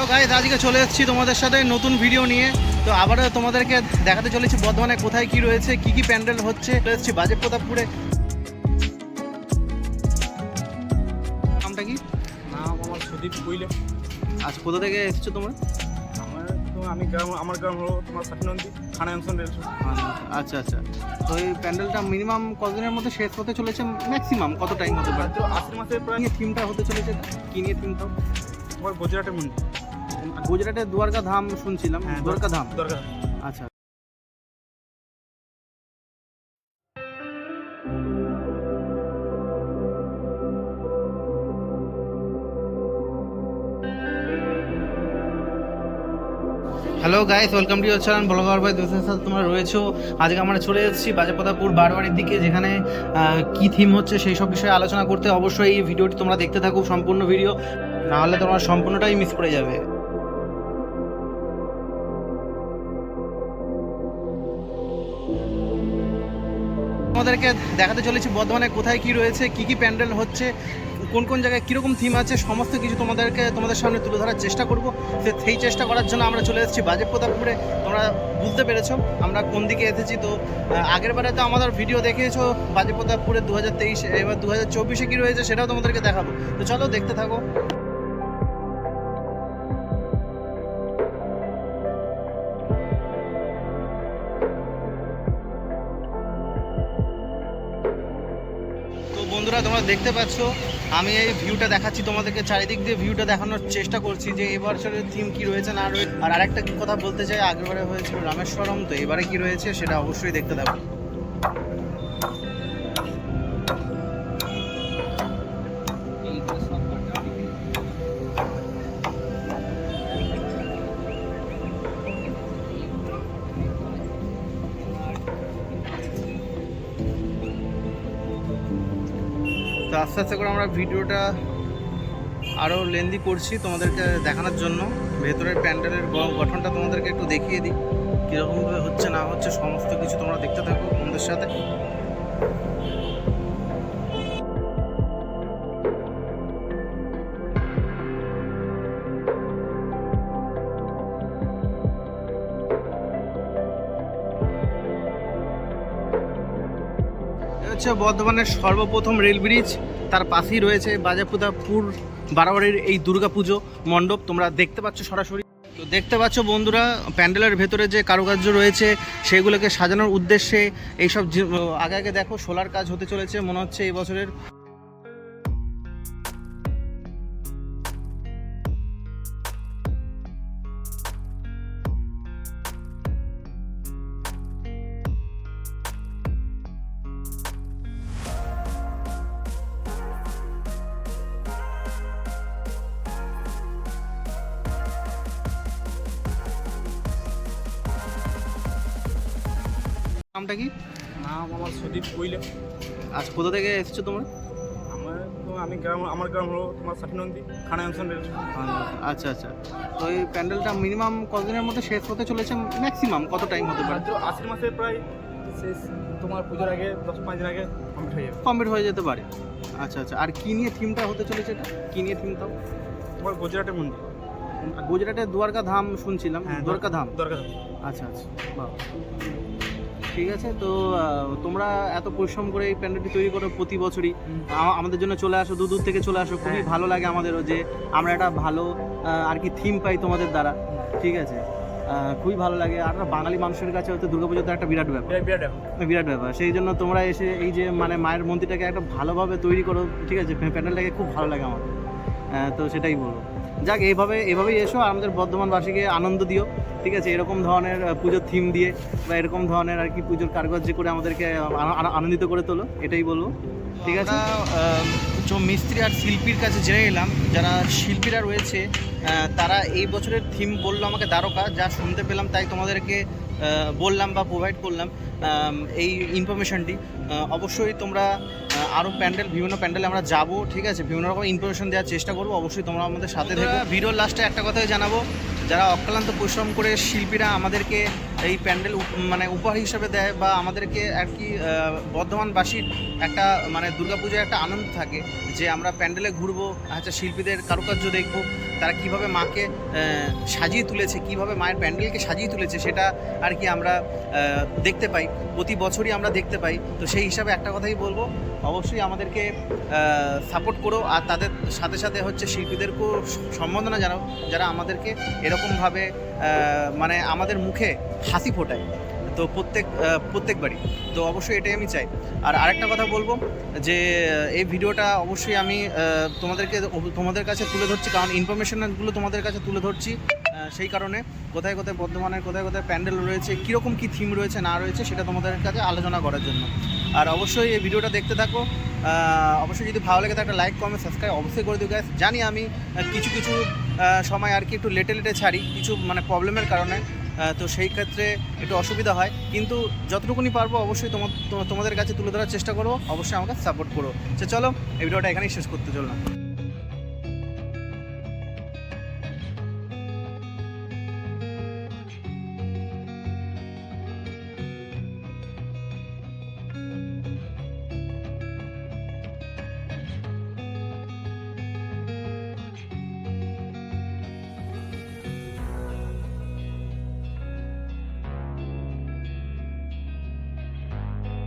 Hello guys আজকে চলে এসেছি তোমাদের সাথে নতুন ভিডিও নিয়ে। তো আবারও তোমাদেরকে দেখাতে চলেছি বর্ধমানে কোথায় কি রয়েছে কি কি প্যান্ডেল হচ্ছে। চলে এসেছি বাজেট প্রতাপপুরে। নামটা কি? নাম আমার সুদীপ কুইলে। আচ্ছা কোথা থেকে এসেছ তোমরা? আমার তো আমি গ্রাম আমার গ্রাম হলো তোমার সাকিনন্দী থানা অঞ্চল রেল আচ্ছা আচ্ছা। তো এই প্যান্ডেলটা মিনিমাম কতদিনের মধ্যে শেষ হতে চলেছে? ম্যাক্সিমাম কত টাইম হতে পারে? তো আশ্বিন মাসে প্রায় থিমটা হতে চলেছে? কি নিয়ে থিমটা তোমার গুজরাটের মন্দির গুজরাটের দুয়ারকা ধাম শুনছিলাম। হ্যাঁ, দুয়ারকা ধাম? দরকার আচ্ছা। Hello guys welcome to your channel blogger by দোষের সাথে তোমরা রয়েছো। আজকে আমরা চলে এসেছি বাজাপতাপুর বারবাড়ির দিকে যেখানে কি থিম হচ্ছে সেই সব বিষয়ে আলোচনা করতে। অবশ্যই এই ভিডিওটি তোমরা দেখতে থাকো সম্পূর্ণ ভিডিও। নাহলে তোমরা সম্পূর্ণটাই মিস করে যাবে। তোমাদেরকে দেখাতে চলেছি বর্ধমানে কোথায় কি রয়েছে, কি কি প্যান্ডেল হচ্ছে, কোন কোন জায়গায় কীরকম থিম আছে, সমস্ত কিছু তোমাদেরকে তোমাদের সামনে তুলে ধরার চেষ্টা করব। সেই চেষ্টা করার জন্য আমরা চলে এসেছি বাজেট প্রতাপপুরে তোমরা বুঝতে পেরেছ আমরা কোন দিকে এসেছি। তো আগের বারে তো আমাদের ভিডিও দেখেছ বাজেট প্রতাপপুরে দু হাজার তেইশে, এবার দু হাজার চব্বিশে কী রয়েছে সেটাও তোমাদেরকে দেখাবো। তো চলো দেখতে থাকো। বন্ধুরা, তোমরা দেখতে পাচ্ছ, আমি এই ভিউটা দেখাচ্ছি তোমাদেরকে। চারিদিক দিয়ে ভিউটা দেখানোর চেষ্টা করছি যে এবছরের থিম কি রয়েছে, না রয়েছে আর আরেকটা কথা বলতে চাই, আগেরবারে হয়েছিল রামেশ্বরম, তো এবারে কি রয়েছে সেটা অবশ্যই দেখতে থাকো। আস্তে আস্তে করে আমরা ভিডিওটা আরও লেন্দি করছি তোমাদেরকে দেখানোর জন্য। ভেতরের প্যান্ডেলের গঠনটা তোমাদেরকে একটু দেখিয়ে দিই। কীরকমভাবে হচ্ছে, না হচ্ছে, সমস্ত কিছু তোমরা দেখতে থাকো বন্ধুর সাথে। হচ্ছে বর্ধমানের সর্বপ্রথম রেল ব্রিজ। তার পাশেই রয়েছে বাজাপুদাপুর বারাবাড়ির এই দুর্গাপুজো মণ্ডপ। তোমরা দেখতে পাচ্ছ সরাসরি। তো দেখতে পাচ্ছ বন্ধুরা, প্যান্ডেলের ভেতরে যে কারুকার্য রয়েছে, সেগুলোকে সাজানোর উদ্দেশ্যে এইসব আগে আগে দেখো, সোলার কাজ হতে চলেছে, মনে হচ্ছে এই বছরের। নামটা কি? নাম আমার সুদীপ কুইলে। আচ্ছা কোথা থেকে এসেছ তোমরা? আমার তো আমি গ্রাম আমার গ্রাম হলো তোমার থানা অঞ্চল রেল আচ্ছা আচ্ছা। তো এই প্যান্ডেলটা মিনিমাম কতদিনের মধ্যে শেষ হতে চলেছে? ম্যাক্সিমাম কত টাইম হতে পারে? আশ্বিন মাসে প্রায় শেষ। তোমার পুজোর আগে দশ পাঁচ দিন আগে কমপ্লিট হয়ে যাবে। কমপ্লিট হয়ে যেতে পারে। আচ্ছা আচ্ছা। আর কি নিয়ে থিমটা হতে চলেছে এটা? কি নিয়ে থিমটাও তোমার গুজরাটের মন্দির। গুজরাটের দুয়ারকা ধাম শুনছিলাম। হ্যাঁ দুয়ারকা ধাম। দরকার আচ্ছা আচ্ছা। বাহ। ঠিক আছে? তো তোমরা এত পরিশ্রম করে এই প্যান্ডেলটি তৈরি করো প্রতি বছরই। আমাদের জন্য চলে আসো দূর দূর থেকে চলে আসো। খুবই হ্যাঁ। ভালো লাগে আমাদেরও যে আমরা একটা ভালো আর কি থিম পাই তোমাদের দ্বারা। ঠিক আছে? খুবই ভালো লাগে। আর বাঙালি মানুষের কাছে হয়তো দুর্গাপুজো তো একটা বিরাট ব্যাপার। বিরাট বিরাট ব্যাপার। সেই জন্য তোমরা এসে এই যে মানে মায়ের মন্দিরটাকে একটা ভালোভাবে তৈরি করো। ঠিক আছে? প্যান্ডেলটাকে খুব ভালো লাগে আমার। তো সেটাই বলব। যাক এইভাবে এভাবেই এসো। আমাদের বর্ধমানবাসীকে আনন্দ দিও। ঠিক আছে, এরকম ধরনের পুজোর থিম দিয়ে বা এরকম ধরনের আর কি পুজোর কারুকার্য করে আমাদেরকে আনন্দিত করে তোলো, এটাই বলব। ঠিক আছে? যে মিস্ত্রি আর শিল্পীর কাছে জেনে নিলাম যারা শিল্পীরা রয়েছে তারা এই বছরের থিম বলল আমাকে দ্বারকা, যা শুনতে পেলাম তাই তোমাদেরকে বললাম বা প্রোভাইড করলাম এই ইনফরমেশনটি অবশ্যই তোমরা আরও প্যান্ডেল বিভিন্ন প্যান্ডেলে আমরা যাব ঠিক আছে? বিভিন্ন রকম ইনফরমেশন দেওয়ার চেষ্টা করব অবশ্যই তোমরা আমাদের সাথে থেকো। ভিডিওর লাস্টে একটা কথাই জানাব যারা অক্লান্ত পরিশ্রম করে শিল্পীরা আমাদেরকে এই প্যান্ডেল মানে উপহার হিসাবে দেয় বা আমাদেরকে আর কি বর্ধমানবাসীর একটা মানে দুর্গাপূজায় একটা আনন্দ থাকে যে আমরা প্যান্ডেলে ঘুরবো আচ্ছা শিল্পীদের কারুকার্য দেখব তারা কীভাবে মাকে সাজিয়ে তুলেছে কীভাবে মায়ের প্যান্ডেলকে সাজিয়ে তুলেছে সেটা আর কি আমরা দেখতে পাই। প্রতি বছরই আমরা দেখতে পাই। তো সেই হিসাবে একটা কথাই বলব অবশ্যই আমাদেরকে সাপোর্ট করো। আর তাদের সাথে সাথে হচ্ছে শিল্পীদেরকেও সম্বর্ধনা জানাও, যারা আমাদেরকে এরকমভাবে মানে আমাদের মুখে হাসি ফোটায়। তো প্রত্যেক প্রত্যেকবারই। তো অবশ্যই এটাই আমি চাই। আর আরেকটা কথা বলব, যে এই ভিডিওটা অবশ্যই আমি তোমাদেরকে, তোমাদের কাছে তুলে ধরছি, কারণ ইনফরমেশনগুলো তোমাদের কাছে তুলে ধরছি। সেই কারণে কোথায় কোথায় বর্ধমানের, কোথায় কোথায় প্যান্ডেল রয়েছে, কীরকম কী থিম রয়েছে, না রয়েছে, সেটা তোমাদের কাছে আলোচনা করার জন্য। আর অবশ্যই এই ভিডিওটা দেখতে থাকো। অবশ্যই যদি ভালো লাগে তো একটা লাইক কমেন্ট সাবস্ক্রাইব অবশ্যই করে দিও গ্যাস জানি আমি কিছু কিছু সময় আর কি একটু লেটে লেটে ছাড়ি, কিছু মানে প্রবলেমের কারণে। তো সেই ক্ষেত্রে একটু অসুবিধা হয়। কিন্তু যতটুকুনি পারব, অবশ্যই তোমার তোমাদের কাছে তুলে ধরার চেষ্টা করব অবশ্যই আমাকে সাপোর্ট করো। সে চলো, এই ভিডিওটা এখানেই শেষ করতে চললাম।